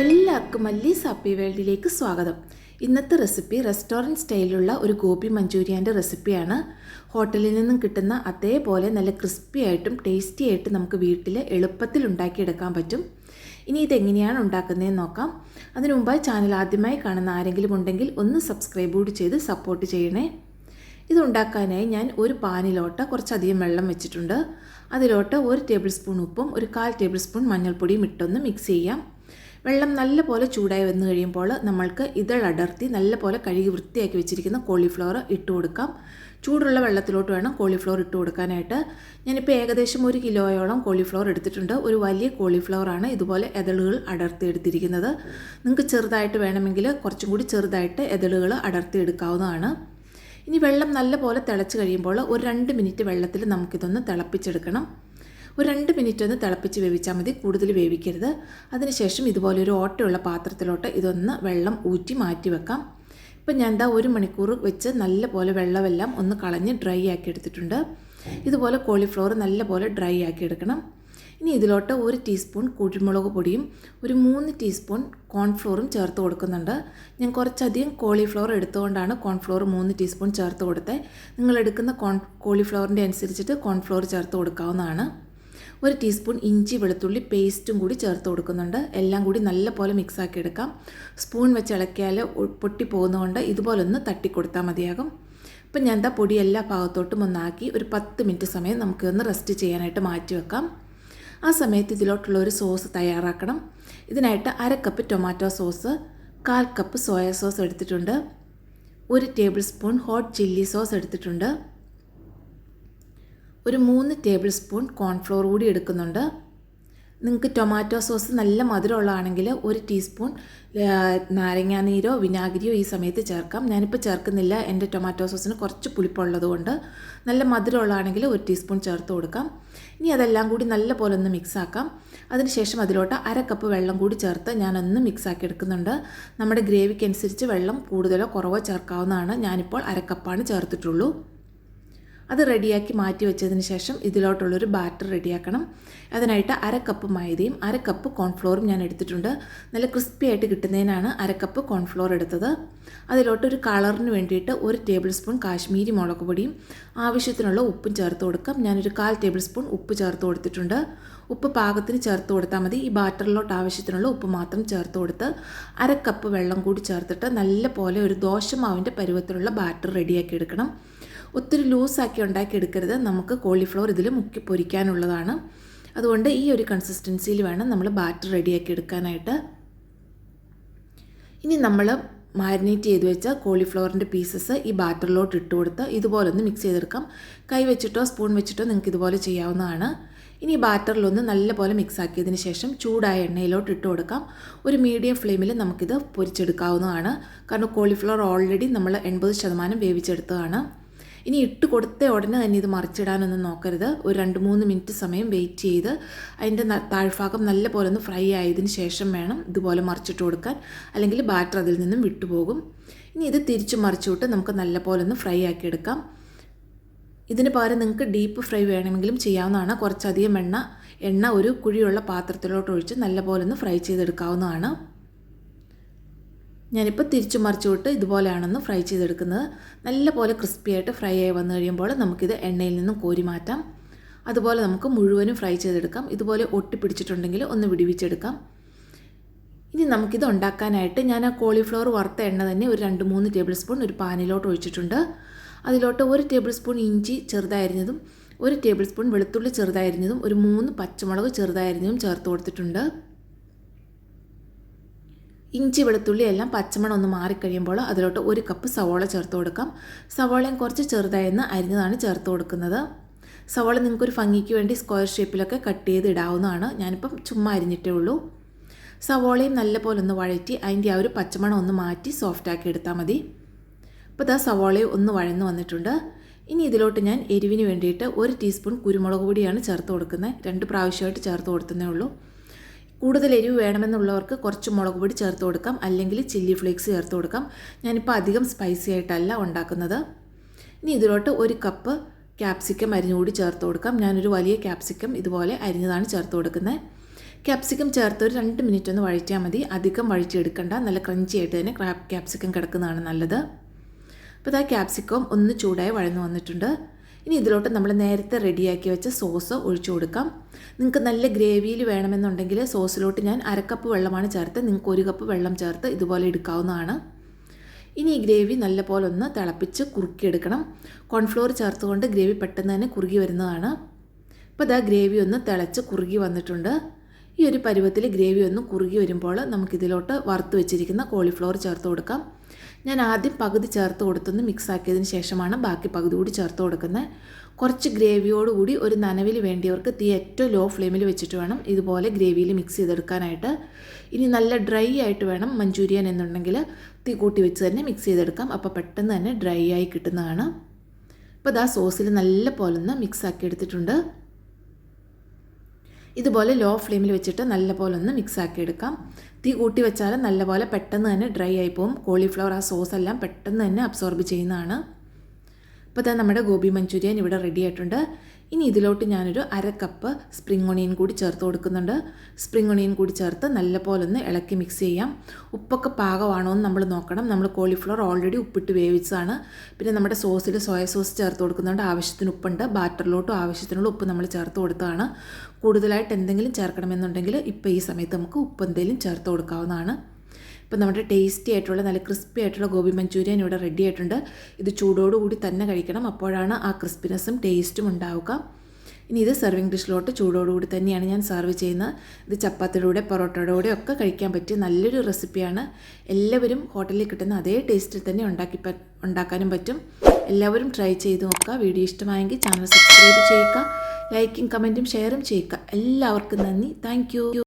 എല്ലാവർക്കും മല്ലീസ് ഹാപ്പി വേൾഡിലേക്ക് സ്വാഗതം. ഇന്നത്തെ റെസിപ്പി റെസ്റ്റോറന്റ് സ്റ്റൈലിലുള്ള ഒരു ഗോപി മഞ്ചൂരിയന്റെ റെസിപ്പിയാണ്. ഹോട്ടലിൽ നിന്നും കിട്ടുന്ന അതേപോലെ നല്ല ക്രിസ്പി ആയിട്ടും ടേസ്റ്റി ആയിട്ടും നമുക്ക് വീട്ടിൽ എളുപ്പത്തിൽ ഉണ്ടാക്കിയെടുക്കാൻ പറ്റും. ഇനി ഇതെങ്ങനെയാണ് ഉണ്ടാക്കുന്നതെന്ന് നോക്കാം. അതിനു മുമ്പായി ചാനൽ ആദ്യമായി കാണുന്ന ആരെങ്കിലും ഉണ്ടെങ്കിൽ ഒന്ന് സബ്സ്ക്രൈബ് കൂടി ചെയ്ത് സപ്പോർട്ട് ചെയ്യണേ. ഇതുണ്ടാക്കാനായി ഞാൻ ഒരു പാനിലോട്ട് കുറച്ചധികം വെള്ളം വെച്ചിട്ടുണ്ട്. അതിലോട്ട് ഒരു ടേബിൾ സ്പൂൺ ഉപ്പും ഒരു കാൽ ടേബിൾ സ്പൂൺ മഞ്ഞൾപ്പൊടിയും ഇട്ടൊന്ന് മിക്സ് ചെയ്യാം. വെള്ളം നല്ലപോലെ ചൂടായി വന്നു കഴിയുമ്പോൾ നമ്മൾക്ക് ഇതളടർത്തി നല്ലപോലെ കഴുകി വൃത്തിയാക്കി വെച്ചിരിക്കുന്ന കോളിഫ്ലവർ ഇട്ട് കൊടുക്കാം. ചൂടുള്ള വെള്ളത്തിലോട്ട് വേണം കോളിഫ്ലവർ ഇട്ട് കൊടുക്കാനായിട്ട്. ഞാനിപ്പോൾ ഏകദേശം ഒരു കിലോയോളം കോളിഫ്ലവർ എടുത്തിട്ടുണ്ട്. ഒരു വലിയ കോളിഫ്ലവറാണ് ഇതുപോലെ എതളുകൾ അടർത്തി എടുത്തിരിക്കുന്നത്. നിങ്ങൾക്ക് ചെറുതായിട്ട് വേണമെങ്കിൽ കുറച്ചും കൂടി ചെറുതായിട്ട് എതളുകൾ അടർത്തി എടുക്കാവുന്നതാണ്. ഇനി വെള്ളം നല്ലപോലെ തിളച്ച് കഴിയുമ്പോൾ ഒരു രണ്ട് മിനിറ്റ് വെള്ളത്തിൽ നമുക്കിതൊന്ന് തിളപ്പിച്ചെടുക്കണം. ഒരു രണ്ട് മിനിറ്റ് ഒന്ന് തിളപ്പിച്ച് വേവിച്ചാൽ മതി. കൂടുതൽ വേവിക്കരുത്. അതിനുശേഷം ഇതുപോലെ ഒരു ഓട്ടയുള്ള പാത്രത്തിലോട്ട് ഇതൊന്ന് വെള്ളം ഊറ്റി മാറ്റി വെക്കാം. ഇപ്പം ഞാൻ എന്താ ഒരു മണിക്കൂർ വെച്ച് നല്ലപോലെ വെള്ളമെല്ലാം ഒന്ന് കളഞ്ഞ് ഡ്രൈ ആക്കി എടുത്തിട്ടുണ്ട്. ഇതുപോലെ കോളിഫ്ലവർ നല്ലപോലെ ഡ്രൈ ആക്കി എടുക്കണം. ഇനി ഇതിലോട്ട് ഒരു ടീസ്പൂൺ കുരുമുളക് പൊടിയും ഒരു മൂന്ന് ടീസ്പൂൺ കോൺഫ്ലോറും ചേർത്ത് കൊടുക്കുന്നുണ്ട്. ഞാൻ കുറച്ചധികം കോളിഫ്ലവർ എടുത്തുകൊണ്ടാണ് കോൺഫ്ലോർ മൂന്ന് ടീസ്പൂൺ ചേർത്ത് കൊടുത്തത്. നിങ്ങൾ എടുക്കുന്ന കോൺ കോളിഫ്ലവറിന്റെ അനുസരിച്ചിട്ട് കോൺഫ്ലോർ ചേർത്ത് കൊടുക്കാവുന്നതാണ്. ഒരു ടീസ്പൂൺ ഇഞ്ചി വെളുത്തുള്ളി പേസ്റ്റും കൂടി ചേർത്ത് കൊടുക്കുന്നുണ്ട്. എല്ലാം കൂടി നല്ലപോലെ മിക്സാക്കി എടുക്കാം. സ്പൂൺ വെച്ച് ഇളക്കിയാൽ പൊട്ടി പോകുന്നതുകൊണ്ട് ഇതുപോലെ ഒന്ന് തട്ടിക്കൊടുത്താൽ മതിയാകും. ഇപ്പം ഞാൻ എന്താ പൊടി എല്ലാ ഭാഗത്തോട്ടും ഒന്നാക്കി ഒരു പത്ത് മിനിറ്റ് സമയം നമുക്കൊന്ന് റെസ്റ്റ് ചെയ്യാനായിട്ട് മാറ്റി വെക്കാം. ആ സമയത്ത് ഇതിലോട്ടുള്ള ഒരു സോസ് തയ്യാറാക്കണം. ഇതിനായിട്ട് അര കപ്പ് ടൊമാറ്റോ സോസ് കാൽ കപ്പ് സോയ സോസ് എടുത്തിട്ടുണ്ട്. ഒരു tablespoon hot chilli sauce എടുത്തിട്ടുണ്ട്. ഒരു മൂന്ന് ടേബിൾ സ്പൂൺ കോൺഫ്ലോർ കൂടി എടുക്കുന്നുണ്ട്. നിങ്ങൾക്ക് ടൊമാറ്റോ സോസ് നല്ല മധുരമുള്ളതാണെങ്കിൽ ഒരു ടീസ്പൂൺ നാരങ്ങാനീരോ വിനാഗിരിയോ ഈ സമയത്ത് ചേർക്കാം. ഞാനിപ്പോൾ ചേർക്കുന്നില്ല. എന്റെ ടൊമാറ്റോ സോസിന് കുറച്ച് പുളിപ്പുള്ളത് കൊണ്ട് നല്ല മധുരമുള്ളതാണെങ്കിൽ ഒരു ടീസ്പൂൺ ചേർത്ത് കൊടുക്കാം. ഇനി അതെല്ലാം കൂടി നല്ല പോലെ ഒന്ന് മിക്സാക്കാം അതിനുശേഷം അതിലോട്ട് അര കപ്പ് വെള്ളം കൂടി ചേർത്ത് ഞാനൊന്ന് മിക്സാക്കി എടുക്കുന്നുണ്ട്. നമ്മുടെ ഗ്രേവിക്കനുസരിച്ച് വെള്ളം കൂടുതലോ കുറവോ ചേർക്കാവുന്നതാണ്. ഞാനിപ്പോൾ അര കപ്പാണ് ചേർത്തിട്ടുള്ളൂ. അത് റെഡിയാക്കി മാറ്റി വെച്ചതിന് ശേഷം ഇതിലോട്ടുള്ളൊരു ബാറ്റർ റെഡിയാക്കണം. അതിനായിട്ട് അര കപ്പ് മൈദയും അര കപ്പ് കോൺഫ്ലോറും ഞാൻ എടുത്തിട്ടുണ്ട്. നല്ല ക്രിസ്പി ആയിട്ട് കിട്ടുന്നതിനാണ് അര കപ്പ് കോൺഫ്ലോർ എടുത്തത്. അതിലോട്ട് ഒരു കളറിന് വേണ്ടിയിട്ട് ഒരു ടേബിൾ സ്പൂൺ കാശ്മീരി മുളക് പൊടിയും ആവശ്യത്തിനുള്ള ഉപ്പും ചേർത്ത് കൊടുക്കാം. ഞാനൊരു കാൽ ടേബിൾ സ്പൂൺ ഉപ്പ് ചേർത്ത് കൊടുത്തിട്ടുണ്ട്. ഉപ്പ് പാകത്തിന് ചേർത്ത് കൊടുത്താൽ മതി. ഈ ബാറ്ററിലോട്ട് ആവശ്യത്തിനുള്ള ഉപ്പ് മാത്രം ചേർത്ത് കൊടുത്ത് അര കപ്പ് വെള്ളം കൂടി ചേർത്തിട്ട് നല്ല പോലെ ഒരു ദോശമാവിന്റെ പരുവത്തിലുള്ള ബാറ്റർ റെഡിയാക്കി എടുക്കണം. ഒത്തിരി ലൂസാക്കി ഉണ്ടാക്കിയെടുക്കരുത്. നമുക്ക് കോളിഫ്ലവർ ഇതിൽ മുക്കി പൊരിക്കാനുള്ളതാണ്. അതുകൊണ്ട് ഈ ഒരു കൺസിസ്റ്റൻസിയിൽ വേണം നമ്മൾ ബാറ്റർ റെഡിയാക്കി എടുക്കാനായിട്ട്. ഇനി നമ്മൾ മാരിനേറ്റ് ചെയ്ത് വെച്ച കോളിഫ്ലവറിന്റെ പീസസ് ഈ ബാറ്ററിലോട്ട് ഇട്ട് കൊടുത്ത് ഇതുപോലെ ഒന്ന് മിക്സ് ചെയ്തെടുക്കാം. കൈ വെച്ചിട്ടോ സ്പൂൺ വെച്ചിട്ടോ നിങ്ങൾക്ക് ഇതുപോലെ ചെയ്യാവുന്നതാണ്. ഇനി ബാറ്ററിലൊന്ന് നല്ലപോലെ മിക്സ് ആക്കിയതിന് ശേഷം ചൂടായ എണ്ണയിലോട്ട് ഇട്ട് കൊടുക്കാം. ഒരു മീഡിയം ഫ്ലെയിമിൽ നമുക്കിത് പൊരിച്ചെടുക്കാവുന്നതാണ്. കാരണം കോളിഫ്ലവർ ഓൾറെഡി നമ്മൾ എൺപത് ശതമാനം വേവിച്ചെടുത്തതാണ്. ഇനി ഇട്ട് കൊടുത്ത ഉടനെ തന്നെ ഇത് മറിച്ചിടാനൊന്നും നോക്കരുത്. ഒരു രണ്ട് മൂന്ന് മിനിറ്റ് സമയം വെയിറ്റ് ചെയ്ത് അതിന്റെ താഴ്ഭാഗം നല്ല പോലെ ഒന്ന് ഫ്രൈ ആയതിന് ശേഷം വേണം ഇതുപോലെ മറിച്ചിട്ട് കൊടുക്കാൻ. അല്ലെങ്കിൽ ബാറ്റർ അതിൽ നിന്നും വിട്ടുപോകും. ഇനി ഇത് തിരിച്ച് മറിച്ചുവിട്ട് നമുക്ക് നല്ല പോലെ ഒന്ന് ഫ്രൈ ആക്കിയെടുക്കാം ഇതിന് പകരം നിങ്ങൾക്ക് ഡീപ്പ് ഫ്രൈ വേണമെങ്കിലും ചെയ്യാവുന്നതാണ്. കുറച്ചധികം എണ്ണ എണ്ണ ഒരു കുഴിയുള്ള പാത്രത്തിലോട്ട് ഒഴിച്ച് നല്ല പോലെ ഒന്ന് ഫ്രൈ ചെയ്തെടുക്കാവുന്നതാണ്. ഞാനിപ്പോൾ തിരിച്ചു മറിച്ചു വിട്ട് ഇതുപോലെയാണെന്ന് ഫ്രൈ ചെയ്തെടുക്കുന്നത്. നല്ല പോലെ ക്രിസ്പി ആയിട്ട് ഫ്രൈ ആയി വന്നു കഴിയുമ്പോൾ നമുക്കിത് എണ്ണയിൽ നിന്നും കോരി മാറ്റാം. അതുപോലെ നമുക്ക് മുഴുവനും ഫ്രൈ ചെയ്തെടുക്കാം. ഇതുപോലെ ഒട്ടിപ്പിടിച്ചിട്ടുണ്ടെങ്കിൽ ഒന്ന് വിടിവിച്ചെടുക്കാം. ഇനി നമുക്കിത് ഉണ്ടാക്കാനായിട്ട് ഞാൻ ആ കോളിഫ്ലവർ വറുത്ത എണ്ണ തന്നെ ഒരു രണ്ട് മൂന്ന് ടേബിൾ സ്പൂൺ ഒരു പാനിലോട്ട് ഒഴിച്ചിട്ടുണ്ട്. അതിലോട്ട് ഒരു ടേബിൾ സ്പൂൺ ഇഞ്ചി ചെറുതായിരുന്നതും ഒരു ടേബിൾ സ്പൂൺ വെളുത്തുള്ളി ചെറുതായിരുന്നതും ഒരു മൂന്ന് പച്ചമുളക് ചെറുതായിരുന്നതും ചേർത്ത് കൊടുത്തിട്ടുണ്ട്. ഇഞ്ചി വെളുത്തുള്ളി എല്ലാം പച്ചമണം ഒന്ന് മാറിക്കഴിയുമ്പോൾ അതിലോട്ട് ഒരു കപ്പ് സവോള ചേർത്ത് കൊടുക്കാം. സവോളയും കുറച്ച് ചെറുതായെന്ന് അരിഞ്ഞതാണ് ചേർത്ത് കൊടുക്കുന്നത്. സവോള നിങ്ങൾക്കൊരു ഭംഗിക്ക് വേണ്ടി സ്ക്വയർ ഷേപ്പിലൊക്കെ കട്ട് ചെയ്ത് ഇടാവുന്നതാണ്. ഞാനിപ്പം ചുമ്മാ അരിഞ്ഞിട്ടേ ഉള്ളൂ. സവോളയും നല്ലപോലെ ഒന്ന് വഴറ്റി അതിന്റെ ആ ഒരു പച്ചമണം ഒന്ന് മാറ്റി സോഫ്റ്റാക്കി എടുത്താൽ മതി. അപ്പോൾ ഇതാ സവോളയും ഒന്ന് വഴന്ന് വന്നിട്ടുണ്ട്. ഇനി ഇതിലോട്ട് ഞാൻ എരിവിന് വേണ്ടിയിട്ട് ഒരു ടീസ്പൂൺ കുരുമുളക് പൊടിയാണ് ചേർത്ത് കൊടുക്കുന്നത്. രണ്ട് പ്രാവശ്യമായിട്ട് ചേർത്ത് കൊടുത്തതേ ഉള്ളൂ. കൂടുതൽ എരിവ് വേണമെന്നുള്ളവർക്ക് കുറച്ച് മുളക് പൊടി ചേർത്ത് കൊടുക്കാം. അല്ലെങ്കിൽ ചില്ലി ഫ്ലേക്സ് ചേർത്ത് കൊടുക്കാം. ഞാനിപ്പോൾ അധികം സ്പൈസി ആയിട്ടല്ല ഉണ്ടാക്കുന്നത്. ഇനി ഇതിലോട്ട് ഒരു കപ്പ് ക്യാപ്സിക്കം അരിഞ്ഞുകൂടി ചേർത്ത് കൊടുക്കാം. ഞാനൊരു വലിയ ക്യാപ്സിക്കം ഇതുപോലെ അരിഞ്ഞതാണ് ചേർത്ത് കൊടുക്കുന്നത്. ക്യാപ്സിക്കം ചേർത്ത് ഒരു രണ്ട് മിനിറ്റ് ഒന്ന് വഴറ്റിയാൽ മതി. അധികം വഴറ്റിയെടുക്കണ്ട. നല്ല ക്രഞ്ചി ആയിട്ട് തന്നെ ക്യാപ്സിക്കം കിടക്കുന്നതാണ് നല്ലത്. അപ്പോൾ ഇതാ ക്യാപ്സിക്കം ഒന്ന് ചൂടായി വഴന്നു വന്നിട്ടുണ്ട്. ഇനി ഇതിലോട്ട് നമ്മൾ നേരത്തെ റെഡിയാക്കി വെച്ച സോസ് ഒഴിച്ചു കൊടുക്കാം. നിങ്ങൾക്ക് നല്ല ഗ്രേവിയിൽ വേണമെന്നുണ്ടെങ്കിൽ സോസിലോട്ട് ഞാൻ അരക്കപ്പ് വെള്ളമാണ് ചേർത്ത് നിങ്ങൾക്ക് ഒരു കപ്പ് വെള്ളം ചേർത്ത് ഇതുപോലെ എടുക്കാവുന്നതാണ്. ഇനി ഈ ഗ്രേവി നല്ലപോലെ ഒന്ന് തിളപ്പിച്ച് കുറുക്കിയെടുക്കണം. കോൺഫ്ലോർ ചേർത്തുകൊണ്ട് ഗ്രേവി പെട്ടെന്ന് തന്നെ കുറുകി വരുന്നതാണ്. അപ്പോൾ ഇതാ ഗ്രേവി ഒന്ന് തിളച്ച് കുറുകി വന്നിട്ടുണ്ട്. ഈ ഒരു പരുവത്തിൽ ഗ്രേവി ഒന്ന് കുറുകി വരുമ്പോൾ നമുക്കിതിലോട്ട് വറുത്ത് വെച്ചിരിക്കുന്ന കോളിഫ്ലവർ ചേർത്ത് കൊടുക്കാം. ഞാൻ ആദ്യം പകുതി ചേർത്ത് കൊടുത്തൊന്ന് മിക്സാക്കിയതിന് ശേഷമാണ് ബാക്കി പകുതി കൂടി ചേർത്ത് കൊടുക്കുന്നത്. കുറച്ച് ഗ്രേവിയോടുകൂടി ഒരു നനവിൽ വേണ്ടിയവർക്ക് തീ ഏറ്റവും ലോ ഫ്ലെയിമിൽ വെച്ചിട്ട് വേണം ഇതുപോലെ ഗ്രേവിയിൽ മിക്സ് ചെയ്തെടുക്കാനായിട്ട്. ഇനി നല്ല ഡ്രൈ ആയിട്ട് വേണം മഞ്ചൂരിയൻ എന്നുണ്ടെങ്കിൽ തീ കൂട്ടി വെച്ച് തന്നെ മിക്സ് ചെയ്തെടുക്കാം. അപ്പോൾ പെട്ടെന്ന് തന്നെ ഡ്രൈ ആയി കിട്ടുന്നതാണ്. അപ്പോൾ ഇതാ സോസിൽ നല്ല പോലെ ഒന്ന് മിക്സ് ആക്കി എടുത്തിട്ടുണ്ട്. ഇതുപോലെ ലോ ഫ്ലെയിമിൽ വെച്ചിട്ട് നല്ല പോലെ ഒന്ന് മിക്സ് ആക്കി എടുക്കാം. തീ കൂട്ടി വെച്ചാൽ നല്ലപോലെ പെട്ടെന്ന് തന്നെ ഡ്രൈ ആയി പോകും കോളിഫ്ലവർ ആ സോസ് എല്ലാം പെട്ടെന്ന് തന്നെ അബ്സോർബ് ചെയ്യുന്നതാണ്. ഇപ്പോൾ തന്നെ നമ്മുടെ ഗോബി മഞ്ചൂരിയൻ ഇവിടെ റെഡി ആയിട്ടുണ്ട്. ഇനി ഇതിലോട്ട് ഞാനൊരു അര കപ്പ് സ്പ്രിംഗ് ഒണിയൻ കൂടി ചേർത്ത് കൊടുക്കുന്നുണ്ട്. സ്പ്രിംഗ് ഒണിയൻ കൂടി ചേർത്ത് നല്ലപോലെ ഒന്ന് ഇളക്കി മിക്സ് ചെയ്യാം. ഉപ്പൊക്കെ പാകമാണോ എന്ന് നമ്മൾ നോക്കണം. നമ്മൾ കോളിഫ്ലവർ ഓൾറെഡി ഉപ്പിട്ട് വേവിച്ചതാണ്. പിന്നെ നമ്മുടെ സോസിൽ സോയ സോസ് ചേർത്ത് കൊടുക്കുന്നുണ്ട്. ആവശ്യത്തിന് ഉപ്പുണ്ട്. ബാറ്ററിലോട്ടും ആവശ്യത്തിനുള്ള ഉപ്പ് നമ്മൾ ചേർത്ത് കൊടുത്തതാണ്. കൂടുതലായിട്ട് എന്തെങ്കിലും ചേർക്കണമെന്നുണ്ടെങ്കിൽ ഇപ്പോൾ ഈ സമയത്ത് നമുക്ക് ഉപ്പ് എന്തെങ്കിലും ചേർത്ത് കൊടുക്കാവുന്നതാണ്. ഇപ്പം നമ്മുടെ ടേസ്റ്റി ആയിട്ടുള്ള നല്ല ക്രിസ്പി ആയിട്ടുള്ള ഗോബി മഞ്ചൂരിയൻ ഇവിടെ റെഡി ആയിട്ടുണ്ട്. ഇത് ചൂടോടുകൂടി തന്നെ കഴിക്കണം. അപ്പോഴാണ് ആ ക്രിസ്പിനെസ്സും ടേസ്റ്റും ഉണ്ടാവുക. ഇനി ഇത് സെർവിങ് ഡിഷിലോട്ട് ചൂടോടുകൂടി തന്നെയാണ് ഞാൻ സെർവ് ചെയ്യുന്നത്. ഇത് ചപ്പാത്തിയുടെ പൊറോട്ടയുടെ കൂടെ ഒക്കെ കഴിക്കാൻ പറ്റിയ നല്ലൊരു റെസിപ്പിയാണ് എല്ലാവരും ഹോട്ടലിൽ കിട്ടുന്ന അതേ ടേസ്റ്റിൽ തന്നെ ഉണ്ടാക്കി ഉണ്ടാക്കാനും പറ്റും. എല്ലാവരും ട്രൈ ചെയ്ത് നോക്കുക. വീഡിയോ ഇഷ്ടമായെങ്കിൽ ചാനൽ സബ്സ്ക്രൈബ് ചെയ്യുക. ലൈക്കും കമന്റും ഷെയറും ചെയ്യുക. എല്ലാവർക്കും നന്ദി. താങ്ക്